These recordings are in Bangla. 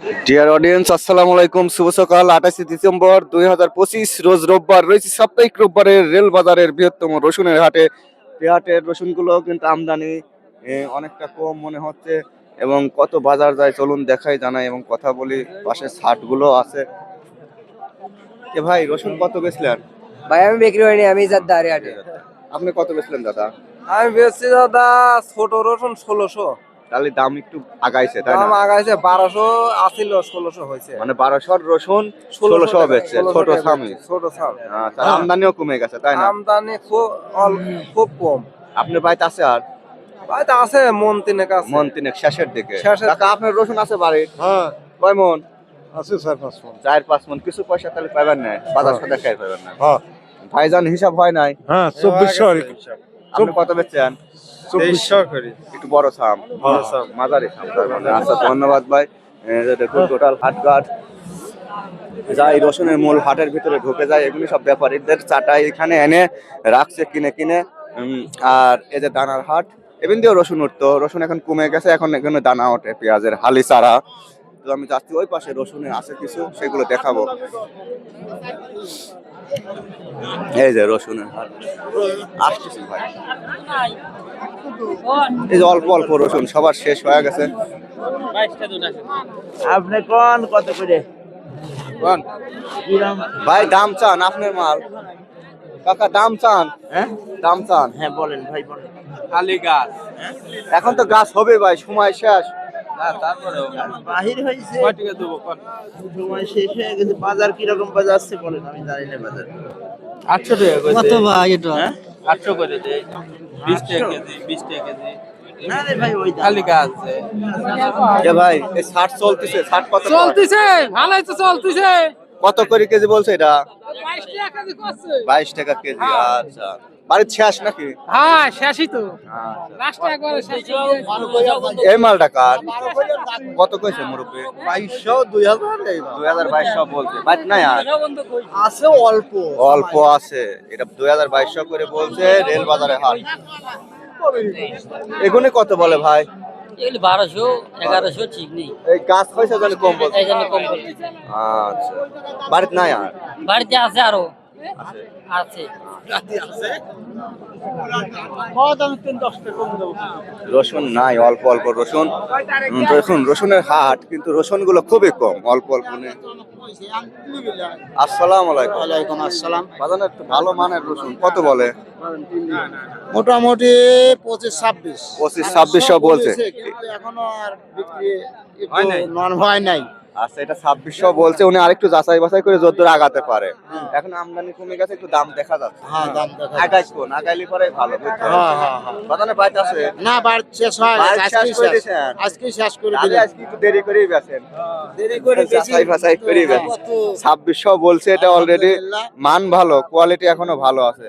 ডিয়ার অডিয়েন্স আসসালামু আলাইকুম শুভ সকাল আঠাশে ডিসেম্বর দুই হাজার পঁচিশ রোজ রোববার রয়েছে সাপ্তাহিক রোববারের রেল বাজারের বৃহত্তম রসুনের হাটে। হাটের রসুনগুলো কিন্তু আমদানি অনেকটা কম মনে হচ্ছে এবং কত বাজার যায় চলুন দেখাই জানাই এবং কথা বলি পাশে ছাটগুলো আছে। এ ভাই রসুন কত বেচলেন? ভাই আমি বিক্রি হয়নি আমি যার দাঁড়িয়ে আপনি কত বেচলেন দাদা? আমি বেচছি দাদা ছোট রসুন ষোলোশো। তাহলে দাম একটু আগাইছে তাই দাম না আগাইছে বারোশো আসিল ষোলোশো হয়েছে। মানে বারোশোর রসুন ষোলোশো বেচছে ছোট বেচছে, ছোট সাম আচ্ছা আমদানিও কমে গেছে তাই না? আমদানি খুব অল- খুব কম। আপনার বাড়িতে আছে আর? আছে মন তিনেক আছে। মন তিনেক শেষের দিকে। শেষের কাকা আপনার রসুন আছে বাড়ি হ্যাঁ। কয় মন? আছে চার পাঁচ মন। চার পাঁচ মন কিছু পয়সা তাহলে পাবেন না বাজার সাথে খাই পাবেন না। হ্যাঁ। ভাইজান হিসাব হয় নাই? হ্যাঁ চব্বিশশো আপনি কত বেচছেন? করি একটু বড় সাম বড় সাম। মাঝারি সাম মানে। আচ্ছা ধন্যবাদ ভাই। যে দেখুন টোটাল হাটঘাট যাই রসুনের মূল হাটের ভিতরে ঢুকে যায় এগুলি সব ব্যাপারীদের চাটাই এখানে এনে রাখছে কিনে কিনে। আর এই যে দানার হাট এমন দিয়েও রসুন উঠতো। রসুন এখন কমে গেছে এখন এখানে দানা ওঠে পেঁয়াজের হালি চারা। তো আমি যাচ্ছি ওই পাশে রসুনের আছে কিছু সেগুলো দেখাবো। এই যে রসুনের হাট। আসতেছি ভাই। এই যে অল্প অল্প রসুন সবার শেষ হয়ে গেছে। আপনি কোন কত করে? ভাই দাম চান আপনার মাল। কাকা দাম চান? হ্যাঁ? দাম চান? হ্যাঁ বলেন ভাই বলেন। খালি গাছ। এখন তো গাছ হবে ভাই সময় শেষ। বাহির হয়েছে। সময় শেষ হয়ে গেছে। বাজার কীরকম বাজার আছে বলেন আমি জানি না বাজার। আটশো টাকা করে কত ভাই এটা? হ্যাঁ? আটশো করে দেয়। বিশ টাকা কেজি বিশ টাকা কেজি। কত করে? চলতেছে ভালোই চলতেছে। কত করে কেজি বলছে এটা? বাইশ টাকা কেজি বাইশ টাকা কেজি আচ্ছা। বাড়ির শেষ নাকি? হ্যাঁ শেষই তো। আচ্ছা। লাস্ট একবারে শেষ এই মালটা কার? কত কইছে মুরব্বী? বাইশশো দুই হাজার দুই হাজার বাইশশো বলছে। বাইশ নাই আর। আছে অল্প। অল্প আছে। এটা দুই হাজার বাইশশো করে বলছে রেল বাজারে হাট এগুলি কত বলে ভাই? বারোশো এগারোশো ঠিক নেই এই গাছ জানি কম বলছে। কম আচ্ছা। বাড়িতে নাই আর? বাড়িতে আছে আরও। আছে। রসুন নাই অল্প অল্প রসুন। রসুন রসুনের হাট কিন্তু রসুনগুলো খুবই কম অল্প অল্প নেই আসসালাম আলাইকুম। আসসালাম। বাজানে একটু ভালো মানের রসুন কত বলে? মোটামুটি পঁচিশ ছাব্বিশ। পঁচিশ ছাব্বিশশো বলছে। এখনও আর বিক্রি নন হয় নাই। আচ্ছা এটা ছাব্বিশশো বলছে উনি আরেকটু যাচাই বাছাই করে যদ্দূর আগাতে পারে। এখন আমদানি কমে গেছে একটু দাম দেখা যাচ্ছে। হ্যাঁ দাম দেখা আগাই কোন? আগাইলি পরে ভালো হ্যাঁ হ্যাঁ হ্যাঁ। বাইতে আছে না শেষ হয় বার শেষ করে শেষ। দিলেন। আজকে একটু দেরি করেই দেরি করে যাচাই বাছাই ছাব্বিশশো বলছে এটা অলরেডি মান ভালো কোয়ালিটি এখনও ভালো আছে।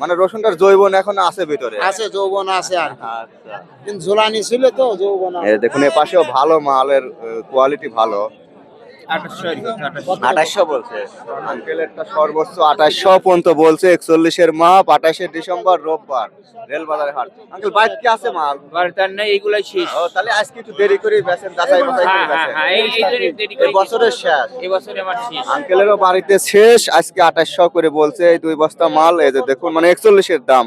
মানে রসুনটার জৈবন এখনও আছে ভিতরে। আছে যৌবন আছে আর আচ্ছা। কিন্তু ঝোলানি ছিল তো যৌবন দেখুন এ পাশেও ভালো মালের কোয়ালিটি ভালো। আঠাশশো বলছে। আঙ্কেলেরটা সর্বোচ্চ আঠাশশো। পর্যন্ত বলছে একচল্লিশের মাপ আঠাশে ডিসেম্বর রোববার রেল বাজারে হাট। আঙ্কেল বাইক কি আছে মাল? বাড়িতে আর নেই এগুলাই শেষ। ও তাহলে আজকে একটু দেরি করে বেছেন যাচাই বাছাই করে বেছেন এই বছরের শেষ। এই বছরে আমার শেষ। আঙ্কেলেরও বাড়িতে শেষ আজকে আঠাশশো করে বলছে এই দুই বস্তা মাল এই যে দেখুন মানে একচল্লিশের দাম।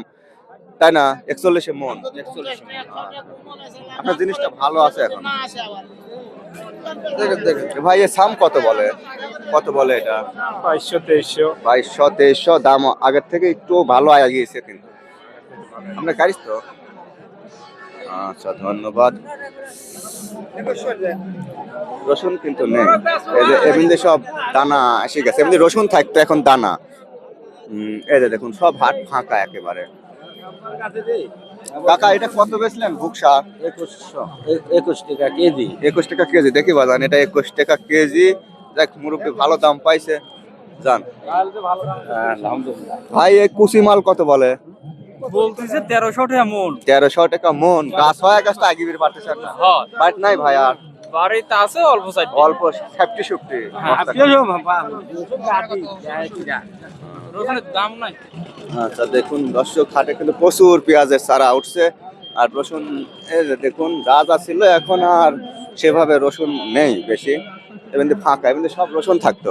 তাই না? একচল্লিশে মন। আপনার জিনিসটা ভালো আছে এখন। ভাই এ সাম কত বলে? কত বলে এটা? বাইশশো তেইশশো। বাইশশো তেইশশো দাম আগের থেকে একটু ভালো গিয়েছে কিন্তু। আপনার গাড়ি তো? আচ্ছা ধন্যবাদ। রসুন কিন্তু নেই। এমনি সব দানা এসে গেছে এমনি রসুন থাকতো এখন দানা। এই যে দেখুন সব হাট ফাঁকা একেবারে। কাকা এটা কত বেচলেন? ভুকসা? একুশশো। একুশ টাকা কেজি। একুশ টাকা কেজি দেখি বাজান এটা একুশ টাকা কেজি। দেখ মুরব্বী ভালো দাম পাইছে। জান। ভাই এই কুচি মাল কত বলে? বলতেছে তেরোশো টাকা মন। তেরোশো টাকা মন। গাছ হয় গাছ তো না। বাট নাই ভাই আর? বাড়িতে আছে অল্প সাইড দাম নাই। আচ্ছা দেখুন, দর্শক, হাটে কিন্তু প্রচুর পেঁয়াজের চারা উঠছে। আর রসুন দেখুন, গাছ ছিল এখন আর সেভাবে রসুন নেই বেশি। এমনি ফাঁকা এমনি সব রসুন থাকতো।